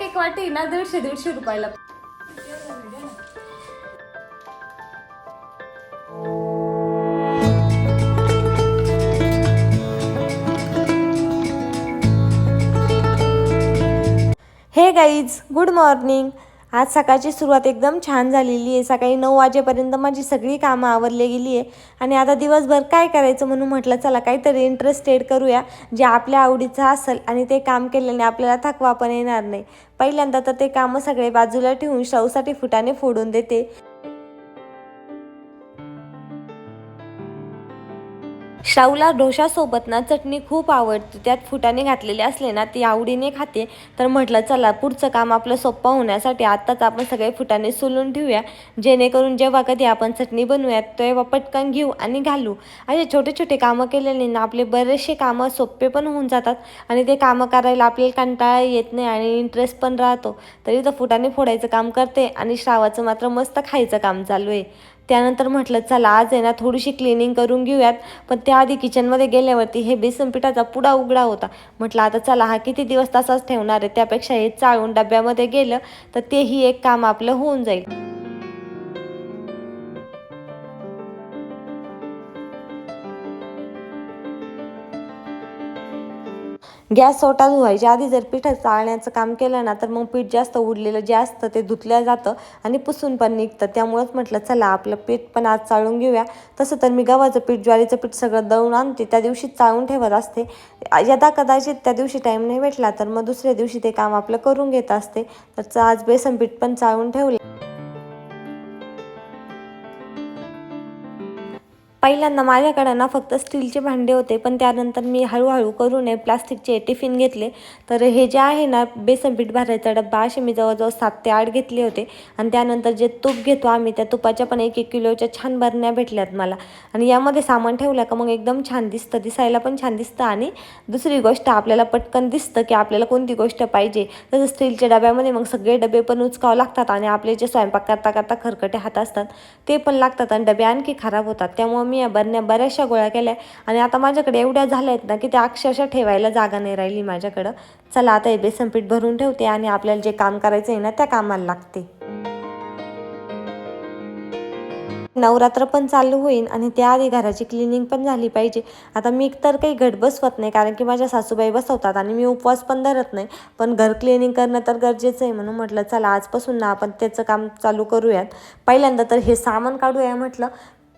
एक वाटी ना दीडशे दीडशे रुपयाला. हे गाईज गुड मॉर्निंग आज सकाळची सुरुवात एकदम छान झालेली आहे. सकाळी नऊ वाजेपर्यंत माझी सगळी कामं आवरली गेली आहे. आणि आता दिवसभर काय करायचं म्हणून म्हटलं चला काहीतरी इंटरेस्टेड करूया. जे आपल्या आवडीचं असेल आणि ते काम केल्याने आपल्याला थकवा पण येणार नाही. पहिल्यांदा तर ते कामं सगळे बाजूला ठेवून शवसाठी फुटाने फोडून देते. शाऊला डोशासोबत ना चटणी खूप आवडते. त्यात फुटाने घातलेले असले ना ती आवडीने खाते. तर म्हटलं चला पुढचं काम आपलं सोपं होण्यासाठी आत्ताच आपण सगळे फुटाने सोलून ठेवूया. जेणेकरून जेव्हा कधी आपण चटणी बनवूयात तेव्हा पटकन घेऊ आणि घालू. असे छोटे छोटे कामं केल्याने ना आपले बरेचसे कामं सोपे पण होऊन जातात. आणि ते कामं करायला आपल्याला कंटाळा येत नाही आणि इंटरेस्ट पण राहतो. तरी तर फुटाने फोडायचं काम करते आणि श्रावाचं मात्र मस्त खायचं काम चालू आहे. त्यानंतर म्हटलं चला आज आहे ना थोडीशी क्लिनिंग करून घेऊयात. पण त्याआधी किचनमध्ये गेल्यावरती हे बेसन पिठाचा पुडा उघडा होता. म्हटलं आता चला हा किती दिवस तसाच ठेवणार आहे? त्यापेक्षा हे चाळून डब्यामध्ये गेलं तर तेही एक काम आपलं होऊन जाईल. गॅस सोटा धुवायच्या आधी जर पीठ चाळण्याचं काम केलं ना तर मग पीठ जास्त उडलेलं जे असतं ते धुतलं जातं आणि पुसून पण निघतं. त्यामुळंच म्हटलं चला आपलं पीठ पण आज चाळून घेऊया. तसं तर मी गव्हाचं पीठ ज्वारीचं पीठ सगळं दळून आणते. त्या दिवशी चाळून ठेवत असते. यदा कदाचित त्या दिवशी टाईम नाही भेटला तर मग दुसऱ्या दिवशी ते काम आपलं करून घेत असते. तर आज बेसन पीठ पण चाळून ठेवले. पहिल्यांदा माझ्याकडे ना फक्त स्टीलचे भांडे होते पण त्यानंतर मी हळूहळू करून प्लास्टिकचे टिफिन घेतले. तर हे जे आहे ना बेसन पीठ भरायचा डब्बा असे मी जवळजवळ सात ते आठ घेतले होते. आणि त्यानंतर जे तूप घेतो आम्ही त्या तुपाच्या पण एक एक किलोच्या छान भरण्या भेटल्यात मला. आणि यामध्ये सामान ठेवलं का मग एकदम छान दिसतं दिसायला पण छान दिसतं. आणि दुसरी गोष्ट आपल्याला पटकन दिसतं की आपल्याला कोणती गोष्ट पाहिजे. तसं स्टीलच्या डब्यामध्ये मग सगळे डबे पण उचकावं लागतात आणि आपले जे स्वयंपाक करता करता खरकटे हात असतात ते पण लागतात. आणि डबे आणखी खराब होतात. त्यामुळे मी या बरण्या बऱ्याचशा गोळ्या केल्या. आणि आता माझ्याकडे एवढ्या झाल्या आहेत ना की त्या अक्षरशः ठेवायला जागा नाही राहिली माझ्याकडं. चला आता हे बेसन पीठ भरून ठेवते आणि आपल्याला जे काम करायचं आहे ना त्या कामाला लागते. नवरात्र पण चालू होईल आणि त्याआधी घराची क्लिनिंग पण झाली पाहिजे. आता मी तर काही घट बसवत नाही कारण की माझ्या सासूबाई बसवतात आणि मी उपवास पण धरत नाही. पण घर क्लिनिंग करणं तर गरजेचं आहे म्हणून म्हटलं चला आजपासून ना आपण त्याचं काम चालू करूयात. पहिल्यांदा तर हे सामान काढूया म्हटलं.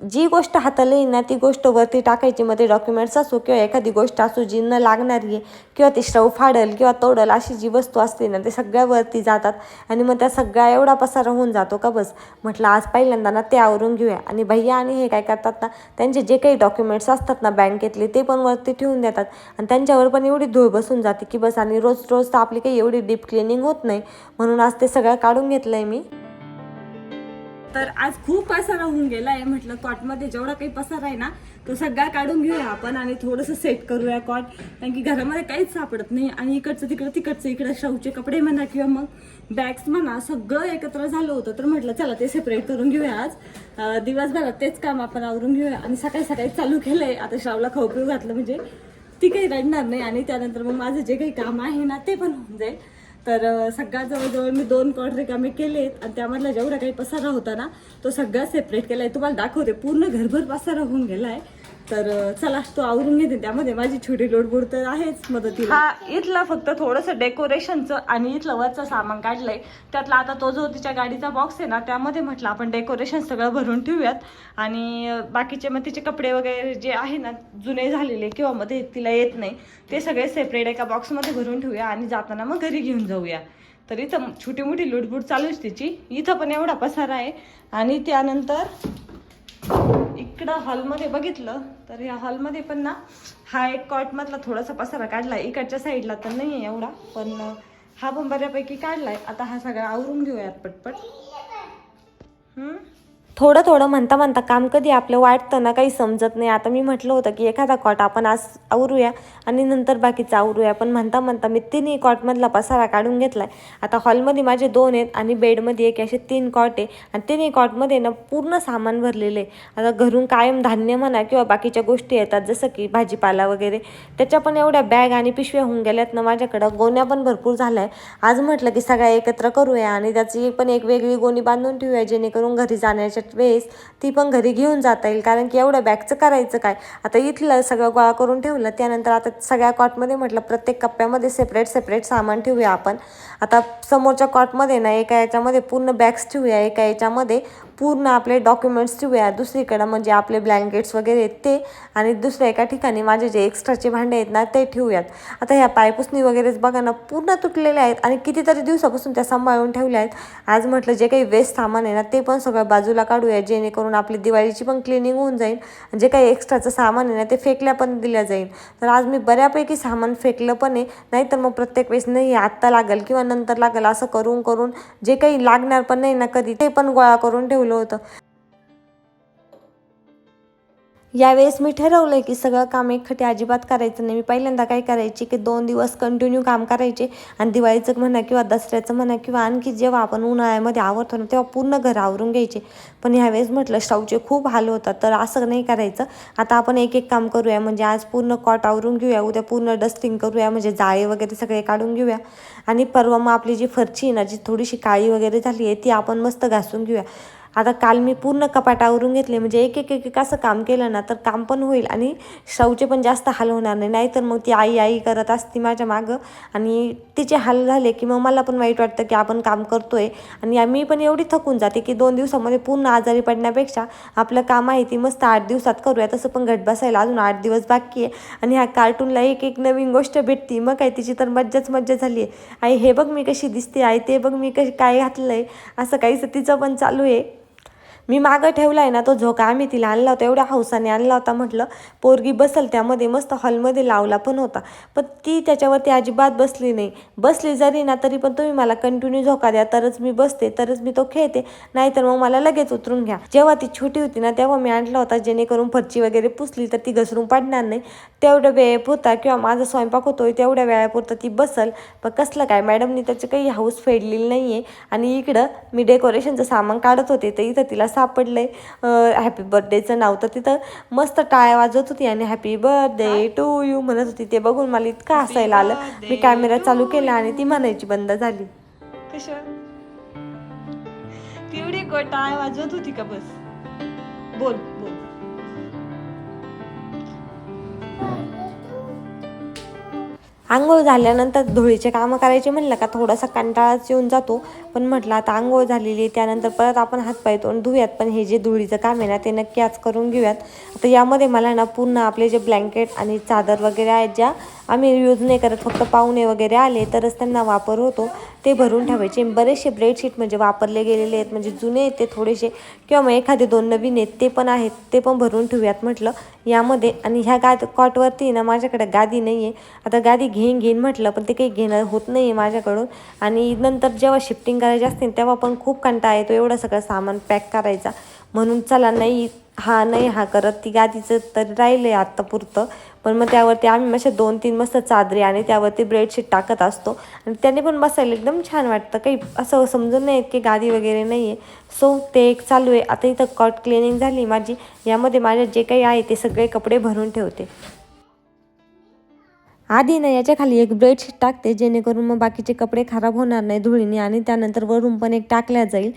जी गोष्ट हाताला येईल ना ती गोष्ट वरती टाकायची. मग ते डॉक्युमेंट्स असो किंवा एखादी गोष्ट असो जी न लागणारी आहे किंवा ती श्रव फाडल किंवा तोडल अशी जी वस्तू असते ना ते सगळ्या वरती जातात. आणि मग त्या सगळ्या एवढा पसारा होऊन जातो का बस? म्हटलं आज पहिल्यांदा ना ते आवरून घेऊया. आणि भैया आणि हे काय करतात ना त्यांचे जे काही डॉक्युमेंट्स असतात ना बँकेतले ते पण वरती ठेवून देतात. आणि त्यांच्यावर पण एवढी धूळ बसून जाते की बस आणि रोज रोज तर आपली काही एवढी डीप क्लिनिंग होत नाही. म्हणून आज ते सगळं काढून घेतलं आहे मी. तर आज खूप पसारा होऊन गेला आहे म्हटलं कॉटमध्ये जेवढा काही पसारा आहे ना तो सगळा काढून घेऊया आपण आणि थोडंसं सेट करूया कॉट कारण की घरामध्ये काहीच सापडत नाही आणि इकडचं तिकडं तिकडचं इकडं शवचे कपडे म्हणा किंवा मग बॅग्स म्हणा सगळं एकत्र झालं होतं. तर म्हटलं चला ते सेपरेट करून घेऊया आज. दिवसभरात तेच काम आपण आवरून घेऊया. आणि सकाळी सकाळी चालू केलं आहे आता श्रावला खाऊ घातलं म्हणजे ती काही रडणार नाही. आणि त्यानंतर मग माझं जे काही काम आहे ना ते पण होऊन जाईल. तर अं, सगळ्यात जवळजवळ मी दोन कॉट रिकामे केलेत आणि त्यामधला जेवढा काही पसारा होता ना तो सगळा सेपरेट केला आहे तुम्हाला दाखवते पूर्ण घरभर पसारा होऊन गेला आहे तर चला तो आवरून घेते त्यामध्ये. माझी छोटी लोडबोड तर आहेच मदतीला. हा इथला फक्त थोडंसं डेकोरेशनचं आणि इथलं वरचं सामान काढलंय. त्यातला आता तो जो तिच्या गाडीचा बॉक्स आहे ना त्यामध्ये म्हटलं आपण डेकोरेशन सगळं भरून ठेवूयात. आणि बाकीचे मग तिचे कपडे वगैरे जे आहे ना जुने झालेले किंवा मध्ये तिला येत नाही ते सगळे सेपरेट एका बॉक्समध्ये भरून ठेवूया आणि जाताना मग घरी घेऊन जाऊया. तर इथं छोटी मोठी लुटबुट चालूच तिची. इथं पण एवढा पसारा आहे. आणि त्यानंतर इकडं हॉलमध्ये बघितलं तर या हॉलमध्ये पण ना हा एक कॉटमधला थोडासा पसारा काढला इकडच्या साईडला तर नाही आहे एवढा पण हा पण बऱ्यापैकी काढलाय. आता हा सगळा आवरून घेऊयात पटपट. हम्म? थोडं थोडं म्हणता म्हणता काम कधी आपलं वाटतं ना काही समजत नाही. आता मी म्हटलं होतं की एखादा कॉट आपण आज आवरूया आणि नंतर बाकीचं आवरूया. पण म्हणता म्हणता मी तिन्ही कॉटमधला पसारा काढून घेतला आहे आता हॉलमध्ये माझे दोन आहेत आणि बेडमध्ये एक असे तीन कॉट आहे. आणि तिन्ही कॉटमध्ये ना पूर्ण सामान भरलेले आहे. आता घरून कायम धान्य म्हणा किंवा बाकीच्या गोष्टी येतात जसं की भाजीपाला वगैरे त्याच्या पण एवढ्या बॅग आणि पिशव्या होऊन गेल्यात ना माझ्याकडं. गोण्या पण भरपूर झाल्या आहे आज म्हटलं की सगळ्या एकत्र करूया आणि त्याची पण एक वेगळी गोणी बांधून ठेवूया जेणेकरून घरी जाण्याच्या वेळेस ती पण घरी घेऊन जाता येईल कारण की एवढं बॅगचं करायचं काय? आता इथलं सगळं गोळा करून ठेवलं त्यानंतर आता सगळ्या कॉटमध्ये म्हटलं प्रत्येक कप्प्यामध्ये सेपरेट सेपरेट सामान ठेवूया आपण. आता समोरच्या कॉटमध्ये ना एका याच्यामध्ये पूर्ण बॅग्स ठेवूया एका याच्यामध्ये पूर्ण आपले डॉक्युमेंट्स ठेवूया. दुसरीकडं म्हणजे आपले ब्लँकेट्स वगैरे आहेत ते आणि दुसऱ्या एका ठिकाणी माझे जे एक्स्ट्राचे भांडे आहेत ना ते ठेवूयात. आता ह्या पायपुसणी वगैरेच बघा ना पूर्ण तुटलेल्या आहेत आणि कितीतरी दिवसापासून त्या सांभाळून ठेवल्या आहेत. आज म्हटलं जे काही वेस्ट सामान आहे ना ते पण सगळं बाजूला काढूया जेणेकरून आपली दिवाळीची पण क्लिनिंग होऊन जाईल जे काही एक्स्ट्राचं सामान आहे ना ते फेकल्या पण दिल्या जाईल. तर आज मी बऱ्यापैकी सामान फेकलं पण आहे. नाहीतर मग प्रत्येक वेळेस नाही आत्ता लागेल किंवा नंतर लागेल असं करून करून जे काही लागणार पण नाही ना कधी ते पण गोळा करून ठेवलं होतं. यावेळेस मी ठरवलं की सगळं काम एकखटी अजिबात करायचं नाही. मी पहिल्यांदा काय करायची की दोन दिवस कंटिन्यू काम करायचे आणि दिवाळीचं म्हणा किंवा दसऱ्याचं म्हणा किंवा आणखी जेव्हा आपण उन्हाळ्यामध्ये आवरतो ना तेव्हा पूर्ण घर आवरून घ्यायचे. पण ह्यावेळेस म्हटलं स्टवचे खूप हाल होतात तर असं नाही करायचं. आता आपण एक एक काम करूया म्हणजे आज पूर्ण कॉट आवरून घेऊया उद्या पूर्ण डस्टिंग करूया म्हणजे जाळे वगैरे सगळे काढून घेऊया. आणि परवा मग आपली जी फरची आहे ना जी थोडीशी काळी वगैरे झाली आहे ती आपण मस्त घासून घेऊया. आता काल मी पूर्ण कपाट आवरून घेतले म्हणजे एक एक एक एक असं काम केलं ना तर काम पण होईल आणि शौचे पण जास्त हाल होणार नाही. नाहीतर मग ती आई आई करत असती माझ्या मागं आणि तिचे हाल झाले की मग मला पण वाईट वाटतं की आपण काम करतोय. आणि मी पण एवढी थकून जाते की दोन दिवसामध्ये पूर्ण आजारी पडण्यापेक्षा आपलं काम आहे ती मस्त आठ दिवसात करूया. तसं पण घट बसायला अजून आठ दिवस बाकी आहे. आणि ह्या कार्टूनला एक एक नवीन गोष्ट भेटती. मग काय तिची तर मज्जाच मज्जा झाली आहे आई हे बघ मी कशी दिसते. आई ते बघ मी कशी काय घातलं आहे असं काहीच तिचं पण चालू आहे. मी मागं ठेवला आहे ना तो झोका आम्ही तिला आणला होता एवढ्या हौसाने आणला होता म्हटलं पोरगी बसल त्यामध्ये मस्त हॉलमध्ये लावला पण होता. पण ती त्याच्यावरती अजिबात बसली नाही. बसली जरी ना तरी पण तुम्ही मला कंटिन्यू झोका द्या तरच मी बसते तरच मी तो खेळते. नाहीतर मग मला लगेच उतरून घ्या. जेव्हा ती छोटी होती ना तेव्हा मी आणला होता जेणेकरून फरची वगैरे पुसली तर ती घसरून पडणार नाही. तेवढं वेळ होता किंवा माझा स्वयंपाक होतोय तेवढ्या वेळापुरतं ती बसल. पण कसलं काय मॅडमनी त्याची काही हाऊस फेडलेली नाही आहे आणि इकडं मी डेकोरेशनचं सामान काढत होते तर इथं तिला सापडलंय. हॅपी बर्थडेचं नाव तर तिथं मस्त टाळ्या वाजवत होती आणि हॅपी बर्थडे टू यू म्हणत होती. ते बघून मला इतकं हसायला आलं. मी कॅमेरा चालू केला आणि ती म्हणायची बंद झाली. तेवढी टाळ्या वाजवत होती का बस? बोल. आंघोळ झाल्यानंतर धुळीचे कामं करायचे म्हणलं का थोडासा कंटाळाच येऊन जातो. पण म्हटलं आता आंघोळ झालेली आहे त्यानंतर परत आपण हातपाय तोंड धुयात पण हे जे धुळीचं काम आहे ना ते नक्की आज करून घेऊयात. आता यामध्ये मला ना पूर्ण आपले जे ब्लँकेट आणि चादर वगैरे आहेत ज्या आम्ही यूज नाही करत फक्त पाहुणे वगैरे आले तरच त्यांना वापर होतो. ते भरून ठेवायचे. बरेचसे बेडशीट म्हणजे वापरले गेलेले आहेत म्हणजे जुने आहेत ते थोडेसे. किंवा मग एखादे दोन नवीन आहेत ते पण आहेत ते पण भरून ठेवूयात म्हटलं यामध्ये. आणि ह्या गाद कॉटवरती ना माझ्याकडे गादी नाही आहे आता गादी घेईन घेईन म्हटलं पण ते काही घेणं होत नाही आहे माझ्याकडून. आणि नंतर जेव्हा शिफ्टिंग करायची असते ना, तेव्हा पण खूप कंटाळा येतो एवढं सगळं सामान पॅक करायचा. म्हणून चला नाही हा नाही हा करत. ती गादीचं तर राहिलं आहे आत्ता पुरतं. पण मग त्यावरती आम्ही अशा दोन तीन मस्त चादरी आणि त्यावरती ब्रेडशीट टाकत असतो. आणि त्याने पण बसायला एकदम छान वाटतं. काही असं समजून नाही की गादी वगैरे नाही आहे सो ते एक चालू आहे. आता इथं कॉट क्लिनिंग झाली माझी. यामध्ये माझे जे काही आहे ते सगळे कपडे भरून ठेवते. आधी ना याच्या खाली एक बेडशीट टाकते जेणेकरून मग बाकीचे कपडे खराब होणार नाही धुळीने आणि त्यानंतर वरून पण एक टाकल्या जाईल.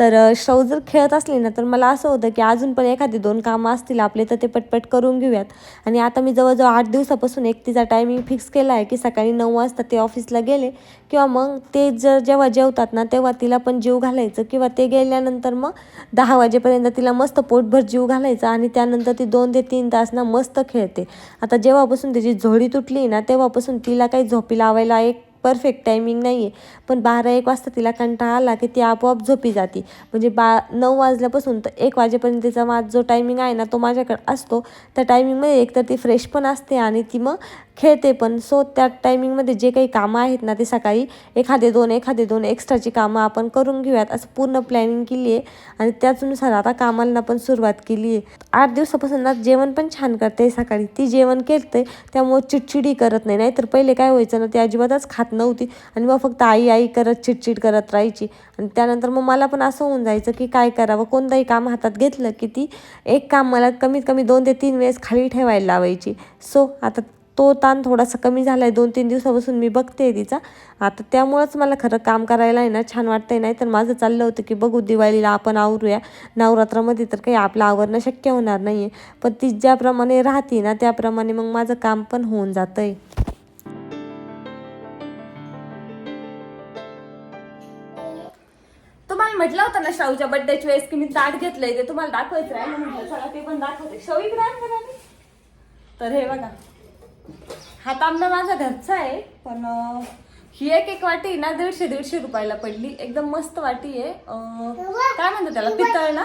तर शौ जर खेळत असली ना तर मला असं होतं की अजून पण एखादी दोन कामं असतील आपले तर ते पटपट करून घेऊयात. आणि आता मी जवळजवळ आठ दिवसापासून एक तिचा टायमिंग फिक्स केला आहे की सकाळी नऊ वाजता ते ऑफिसला गेले किंवा मग ते जर जेव्हा जेवतात ना तेव्हा तिला पण जीव घालायचं किंवा ते गेल्यानंतर मग दहा वाजेपर्यंत तिला मस्त पोटभर जीव घालायचा आणि त्यानंतर ती दोन ते तीन तास ना मस्त खेळते. आता जेव्हापासून तिची झोडी तुटली ना तेव्हापासून तिला काही झोपी लावायला एक परफेक्ट टायमिंग नाही आहे पण बारा एक वाजता तिला कंटाळा आला की ती आपोआप झोपी जाते. म्हणजे बा नऊ वाजल्यापासून तर एक वाजेपर्यंत तिचा माझा जो टायमिंग आहे ना तो माझ्याकडे असतो. त्या टायमिंगमध्ये एकतर ती फ्रेश पण असते आणि ती मग खेळते पण. सो त्या टायमिंगमध्ये जे काही कामं आहेत ना ते सकाळी एखादे दोन एखादे दोन एक्स्ट्राची कामं आपण करून घेऊयात. असं पूर्ण प्लॅनिंग केली आहे आणि त्याचनुसार आता कामाला पण सुरुवात केली आहे आठ दिवसापासून ना जेवण पण छान करते सकाळी. ती जेवण केलते त्यामुळे चिडचिडी करत नाही. नाहीतर पहिले काय व्हायचं ना ते अजिबातच खात नव्हती. आणि मग फक्त आई आई करत चिडचिड करत राहायची. आणि त्यानंतर मग मला पण असं होऊन जायचं की काय करावं? कोणतंही काम हातात घेतलं की ती एक काम मला कमीत कमी दोन ते तीन वेळेस खाली ठेवायला लावायची. सो आता तो ताण थोडासा कमी झाला आहे दोन तीन दिवसापासून मी बघते तिचा. आता त्यामुळंच मला खरं काम करायला आहे ना छान वाटतंय. नाही तर माझं चाललं होतं की बघू दिवाळीला आपण आवरूया. नवरात्रामध्ये तर काही आपलं आवरणं शक्य होणार नाही आहे पण ती ज्याप्रमाणे राहते ना त्याप्रमाणे मग माझं काम पण होऊन जातं आहे म्हटलं होतं ना शाहूच्या बर्थडेच्या वेळेस की मी ताट घेतलंय ते तुम्हाला दाखवायचं आहे. म्हणून म्हटलं चला ते पण दाखवते. शाहू इकडे आण बरं आधी. तर हे बघा. हा तांबडा माझा घरचा आहे पण अं, ही एक एक वाटी ना दीडशे दीडशे रुपयाला पडली. एकदम मस्त वाटी आहे. अं, काय म्हणतात त्याला? पितळ ना?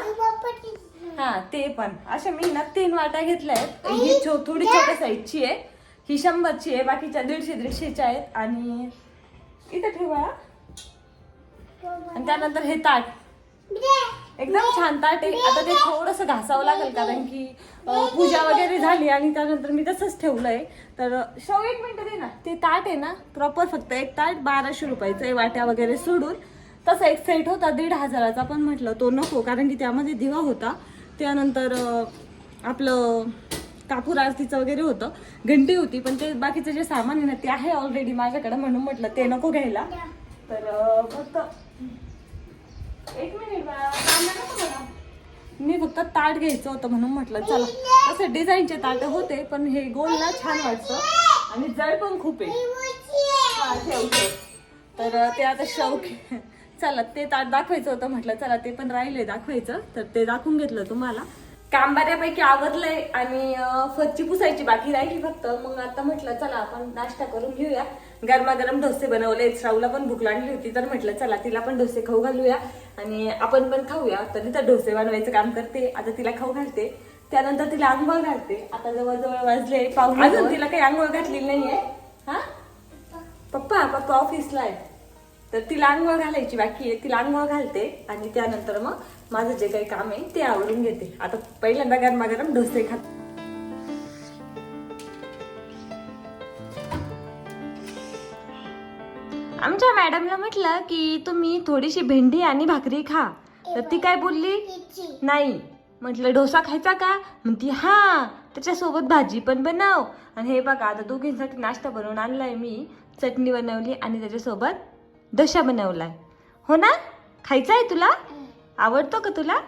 हा ते पण. अशा मी ना तीन वाट्या घेतल्या आहेत. ही छो थोडी छोट्या साईजची आहे. ही शंभरची आहे बाकीच्या दीडशे दीडशेच्या आहेत. आणि इथे ठेवा. आणि त्यानंतर हे ताट. एकदम छान ताट आहे. आता ते थोडस घासावं लागेल कारण की पूजा वगैरे झाली आणि त्यानंतर मी तसंच ठेवलंय. तर शो एक मिनिट दे ना. ते ताट आहे ना प्रॉपर फक्त एक ताट बाराशे रुपयाचं आहे वाट्या वगैरे सोडून. तसा एक सेट होता दीड हजाराचा पण म्हटलं तो नको कारण की त्यामध्ये दिवा होता. त्यानंतर आपलं कापूर आरतीचं वगैरे होतं. घंटी होती पण ते बाकीचं जे सामान आहे ना ते आहे ऑलरेडी माझ्याकडे म्हणून म्हटलं ते नको घ्यायला. तर फक्त एक मिनिट मी फक्त ताट घ्यायचं होतं म्हणून म्हटलं चला. तसे डिझाईनचे ताट होते पण हे गोल ना छान वाटतं. आणि जड पण खूप आहे. ठेव तर ते आता शौक चला ते ताट दाखवायचं होतं म्हटलं चला ते पण राहिले दाखवायचं. तर ते दाखवून घेतलं तुम्हाला. काम बऱ्यापैकी आवरलंय आणि फरची पुसायची बाकी राहिली फक्त. मग आता म्हटलं चला आपण नाश्ता करून घेऊया. गरमागरम डोसे बनवले श्रावला पण भूक लागली होती तर म्हटलं चला तिला पण डोसे खाऊ घालूया. आणि आपण पण खाऊया. तर डोसे बनवायचं काम करते. आता तिला खाऊ घालते. त्यानंतर तिला आंघोळ घालते. आता जवळजवळ वाजले पाहून अजून तिला काही आंघोळ घातलेली नाहीये? हा? पप्पा पप्पा ऑफिसला आहे तर तिला आंघोळ घालायची बाकी आहे. तिला आंघोळ घालते आणि त्यानंतर मग माझं जे काही काम आहे ते आवरून घेते. आता पहिल्यांदा गरमागरम डोसे खात आमच्या मॅडमला म्हटलं की तुम्ही थोडीशी भेंडी आणि भाकरी खा. तर ती काय बोलली? नाही. म्हटलं डोसा खायचा का? म्हणती हा त्याच्यासोबत भाजी पण बनव. आणि हे बघा आता दोघींसाठी नाश्ता बनवून आणलाय मी. चटणी बनवली आणि त्याच्यासोबत डोसा बनवलाय. हो ना? खायचा आहे तुला आवडतो का तुला?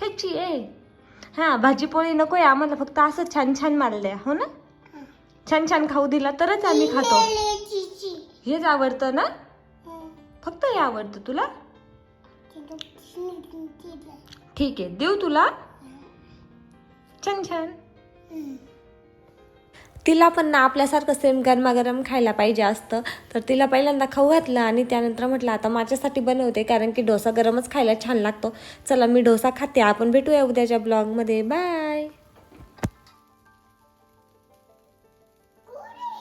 खायची आहे. हा भाजी पोळी नको आहे आम्हाला फक्त असं छान छान मारलंय हो ना? छान छान खाऊ दिला तरच आम्ही खातो. हेच आवडतं ना? फक्त हे आवडतं तुला? ठीक आहे देऊ तुला? छान छान. तिला पण ना आपल्यासारखं सेम गरमागरम खायला पाहिजे असतं. तर तिला पहिल्यांदा खाऊ घातलं आणि त्यानंतर म्हटलं आता माझ्यासाठी बनवते कारण की डोसा गरमच खायला छान लागतो. चला मी डोसा खाते. आपण भेटूया उद्याच्या ब्लॉगमध्ये. बाय.